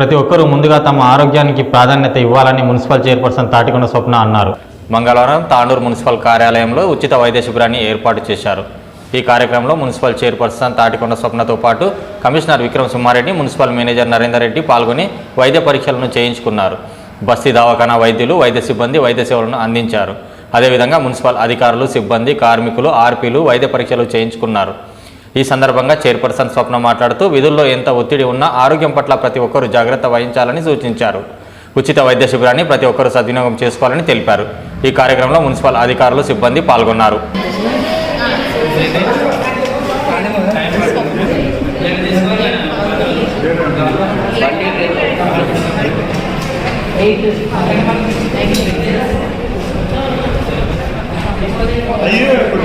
ప్రతి ఒక్కరూ ముందుగా తమ ఆరోగ్యానికి ప్రాధాన్యత ఇవ్వాలని మున్సిపల్ చైర్పర్సన్ తాటికొండ స్వప్న అన్నారు. మంగళవారం తాండూరు మున్సిపల్ కార్యాలయంలో ఉచిత వైద్య శిబిరాన్ని ఏర్పాటు చేశారు. ఈ కార్యక్రమంలో మున్సిపల్ చైర్పర్సన్ తాటికొండ స్వప్నతో పాటు commissioner Vikram Sumareddy municipal manager Narender Reddy పాల్గొని వైద్య పరీక్షలను చేయించుకున్నారు. బస్తీ దవాఖానా వైద్యులు వైద్య సిబ్బంది వైద్య సేవలను అందించారు. అదేవిధంగా మున్సిపల్ అధికారులు సిబ్బంది కార్మికులు ఆర్పీలు వైద్య పరీక్షలు చేయించుకున్నారు. ఈ సందర్భంగా చైర్పర్సన్ స్వప్న మాట్లాడుతూ విధుల్లో ఎంత ఒత్తిడి ఉన్నా ఆరోగ్యం పట్ల ప్రతి ఒక్కరూ జాగ్రత్త వహించాలని సూచించారు. ఉచిత వైద్య శిబిరాన్ని ప్రతి ఒక్కరూ సద్వినియోగం చేసుకోవాలని తెలిపారు. ఈ కార్యక్రమంలో మున్సిపల్ అధికారులు సిబ్బంది పాల్గొన్నారు. అయ్యో ఇప్పుడు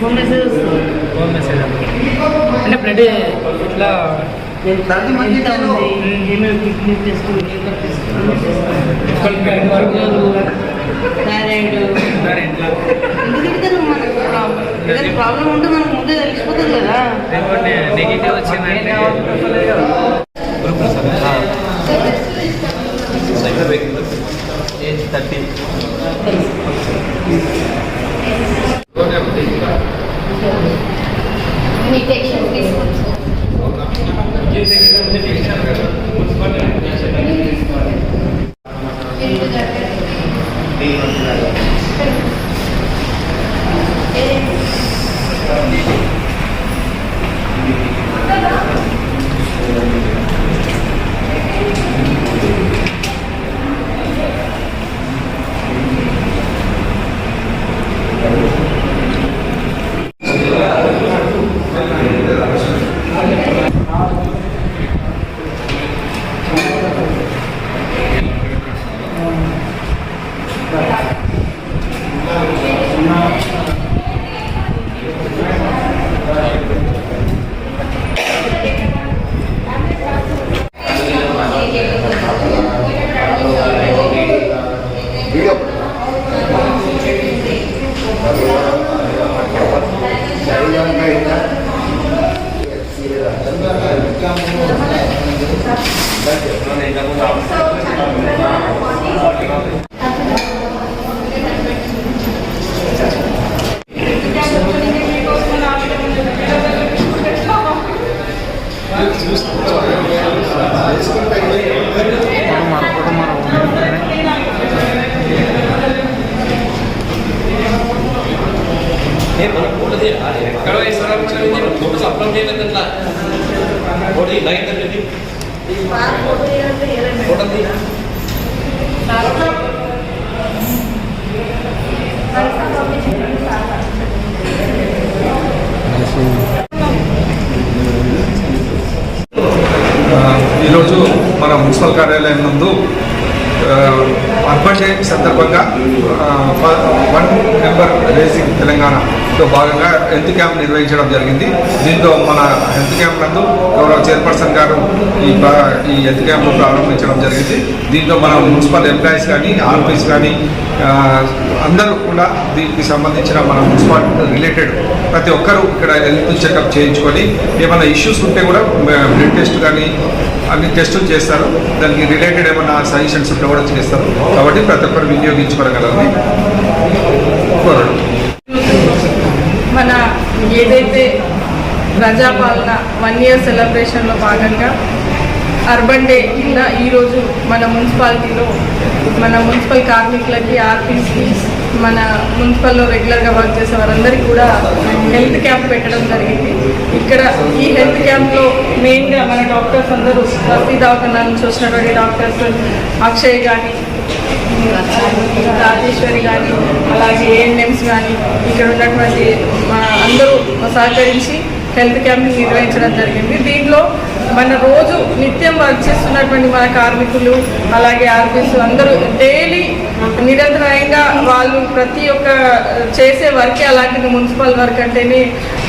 ఫోన్ మెసేజ్ ఫోన్ మెసేజ్ అంటే బ్లడ్ ఇట్లా ప్రాబ్లం ఉంటే మనకు ముందే తెలిసిపోతుంది కదా. రిపోర్ట్ నెగిటివ్ వచ్చిందంటే தேர்ட்டி మున్సిపల్ కార్యాలయం నందు అర్బన్ డే సందర్భంగా వన్ మెంబర్ రేసింగ్ తెలంగాణలో భాగంగా హెల్త్ క్యాంప్ నిర్వహించడం జరిగింది. దీంతో మన హెల్త్ క్యాంప్ నందు గౌరవ చైర్పర్సన్ గారు ఈ ఈ హెల్త్ క్యాంప్ ప్రారంభించడం జరిగింది. దీంతో మన మున్సిపల్ ఎంప్లాయీస్ కానీ ఆర్పీస్ కానీ అందరూ కూడా దీనికి సంబంధించిన మన మున్సిపల్ రిలేటెడ్ ప్రతి ఒక్కరూ ఇక్కడ హెల్త్ చెకప్ చేయించుకొని ఏమైనా ఇష్యూస్ ఉంటే కూడా బ్లడ్ టెస్ట్ కానీ అన్ని టెస్టులు చేస్తారు. దానికి రిలేటెడ్ ఏమైనా సజెషన్స్ ఉంటే కూడా చేస్తారు. కాబట్టి ప్రతి ఒక్కరు వినియోగించుకోగలరని కోరడం. మన ఏదైతే ప్రజాపాలన వన్ ఇయర్ సెలబ్రేషన్లో భాగంగా అర్బన్ డే కింద ఈరోజు మన మున్సిపాలిటీలో మన మున్సిపల్ కార్మికులకి ఆర్టీసీ మన మున్సిపల్లో రెగ్యులర్గా వర్క్ చేసే వారందరికీ కూడా హెల్త్ క్యాంప్ పెట్టడం జరిగింది. ఇక్కడ ఈ హెల్త్ క్యాంప్లో మెయిన్గా మన డాక్టర్స్ అందరూ ప్రతి దవాఖానా నుంచి వచ్చినటువంటి డాక్టర్స్ అక్షయ్ కానీ రాజేశ్వరి కానీ అలాగే ఏఎన్ఎంస్ కానీ ఇక్కడ ఉన్నటువంటి అందరూ సహకరించి హెల్త్ క్యాంప్ని నిర్వహించడం జరిగింది. దీంట్లో మన రోజు నిత్యం వర్క్ చేస్తున్నటువంటి మన కార్మికులు అలాగే ఆర్పీస్ అందరూ డైలీ నిరంతరాయంగా వాళ్ళు ప్రతి ఒక్క చేసే వర్కే అలాంటిది మున్సిపల్ వర్క్ అంటేనే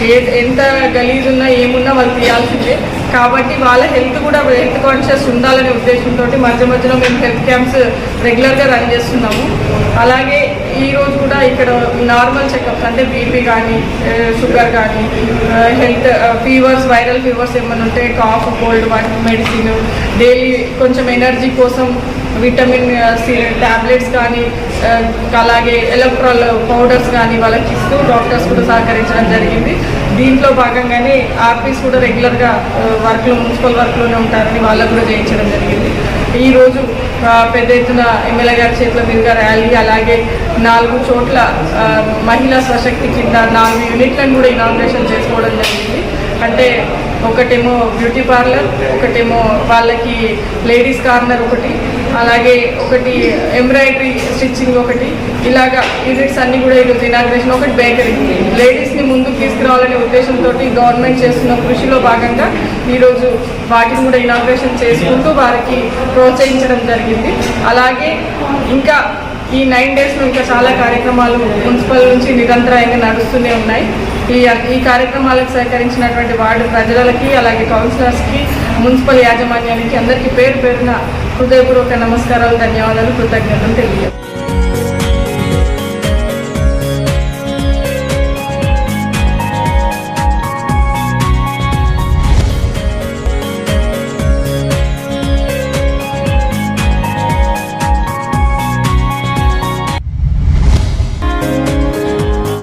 ఏ ఎంత గలీజ్ ఉన్నా ఏమున్నా వాళ్ళు తీయాల్సిందే. కాబట్టి వాళ్ళ హెల్త్ కూడా హెల్త్ కాన్షియస్ ఉండాలనే ఉద్దేశంతో మధ్య మధ్యలో మేము హెల్త్ క్యాంప్స్ రెగ్యులర్గా రన్ చేస్తున్నాము. అలాగే ఈ రోజు కూడా ఇక్కడ నార్మల్ చెకప్స్ అంటే బీపీ కానీ షుగర్ కానీ హెల్త్ ఫీవర్స్ వైరల్ ఫీవర్స్ ఏమైనా ఉంటే కాఫ్ కోల్డ్ వాటి మెడిసిన్ డైలీ కొంచెం ఎనర్జీ కోసం విటమిన్ సి టాబ్లెట్స్ కానీ అలాగే ఎలక్ట్రాల్ పౌడర్స్ కానీ వాళ్ళకి ఇస్తూ డాక్టర్స్ కూడా సహకరించడం జరిగింది. దీంట్లో భాగంగానే ఆర్పీస్ కూడా రెగ్యులర్గా వర్క్లో మున్సిపల్ వర్క్లోనే ఉంటారని వాళ్ళకు కూడా చేయించడం జరిగింది. ఈరోజు పెద్ద ఎత్తున ఎమ్మెల్యే గారి చేతుల మీదుగా ర్యాలీ అలాగే నాలుగు చోట్ల మహిళా స్వశక్తి కింద నాలుగు యూనిట్లను కూడా ఇనాగ్రేషన్ చేసుకోవడం జరిగింది. అంటే ఒకటేమో బ్యూటీ పార్లర్ ఒకటేమో వాళ్ళకి లేడీస్ కార్నర్ ఒకటి అలాగే ఒకటి ఎంబ్రాయిడరీ స్టిచ్చింగ్ ఒకటి. ఇలాగా యూనిట్స్ అన్నీ కూడా ఈరోజు ఇనాగ్రేషన్ ఒకటి బేకరీ. లేడీస్ని ముందుకు తీసుకురావాలనే ఉద్దేశంతో గవర్నమెంట్ చేస్తున్న కృషిలో భాగంగా ఈరోజు వాటిని కూడా ఇనాగ్రేషన్ చేసుకుంటూ వారికి ప్రోత్సహించడం జరిగింది. అలాగే ఇంకా ఈ నైన్ డేస్లో ఇంకా చాలా కార్యక్రమాలు మున్సిపల్ నుంచి నిరంతరాయంగా నడుస్తూనే ఉన్నాయి. ఈ ఈ కార్యక్రమాలకు సహకరించినటువంటి వార్డు ప్రజలకి అలాగే కౌన్సిలర్స్కి మున్సిపల్ యాజమాన్యానికి అందరికీ పేరు పేరున హృదయపూర్వక నమస్కారాలు ధన్యవాదాలు కృతజ్ఞతలు తెలియజేస్తాను